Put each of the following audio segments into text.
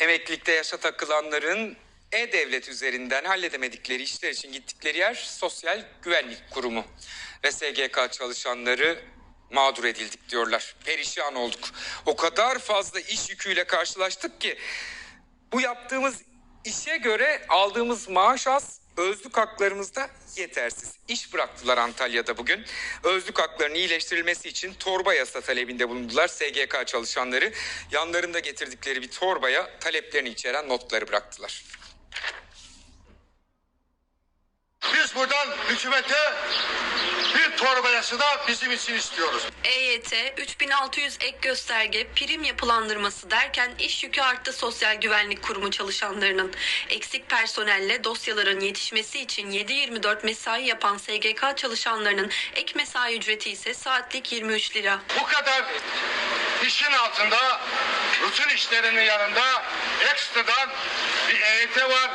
Emeklilikte yaşa takılanların e-devlet üzerinden halledemedikleri işler için gittikleri yer Sosyal Güvenlik Kurumu. Ve SGK çalışanları mağdur edildik diyorlar. Perişan olduk. O kadar fazla iş yüküyle karşılaştık ki bu yaptığımız işe göre aldığımız maaş az, özlük haklarımız da yetersiz. İş bıraktılar Antalya'da bugün. Özlük haklarının iyileştirilmesi için torba yasa talebinde bulundular SGK çalışanları. Yanlarında getirdikleri bir torbaya taleplerini içeren notları bıraktılar. Biz buradan hükümete bir torba yasa da bizim için istiyoruz. EYT, 3600 ek gösterge, prim yapılandırması derken iş yükü arttı Sosyal Güvenlik Kurumu çalışanlarının. Eksik personelle dosyaların yetişmesi için 7-24 mesai yapan SGK çalışanlarının ek mesai ücreti ise saatlik 23 lira. Bu kadar işin altında rutin işlerinin yanında ekstradan bir EYT var,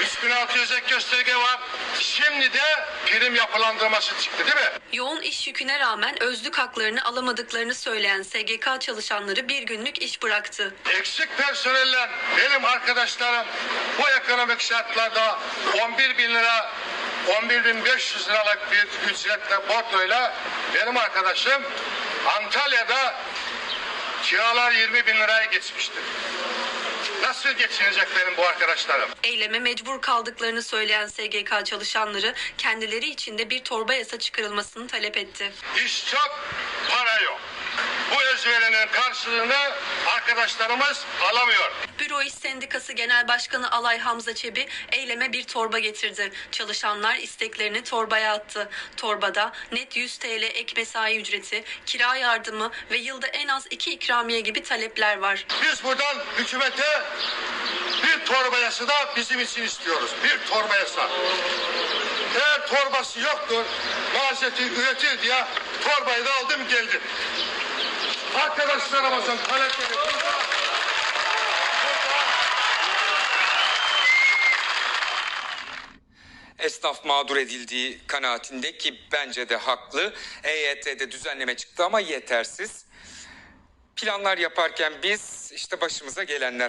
3600 ek gösterge var. Şimdi de prim yapılandırması çıktı değil mi? Yoğun iş yüküne rağmen özlük haklarını alamadıklarını söyleyen SGK çalışanları bir günlük iş bıraktı. Eksik personelle benim arkadaşlarım bu ekonomik şartlarda 11 bin lira 11.500 liralık bir ücretle bordoyla benim arkadaşım Antalya'da kiralar 20 bin liraya geçmişti. Nasıl geçinecek benim bu arkadaşlarım? Eyleme mecbur kaldıklarını söyleyen SGK çalışanları kendileri için de bir torba yasa çıkarılmasını talep etti. İş çok, para yok. Bu özverinin karşılığını arkadaşlarımız alamıyor. Büro İş Sendikası Genel Başkanı Alay Hamza Çebi eyleme bir torba getirdi. Çalışanlar isteklerini torbaya attı. Torbada net 100 TL ek mesai ücreti, kira yardımı ve yılda en az iki ikramiye gibi talepler var. Biz buradan hükümete bir torba yasa da bizim için istiyoruz. Bir torba yasa. Eğer torbası yoktur, maziyeti üretir diye torbayı da aldım geldim. Arkadaşlarımızın talepleri burada. Esnaf mağdur edildiği kanaatinde ki bence de haklı. EYT'de düzenleme çıktı ama yetersiz. Planlar yaparken biz işte başımıza gelenler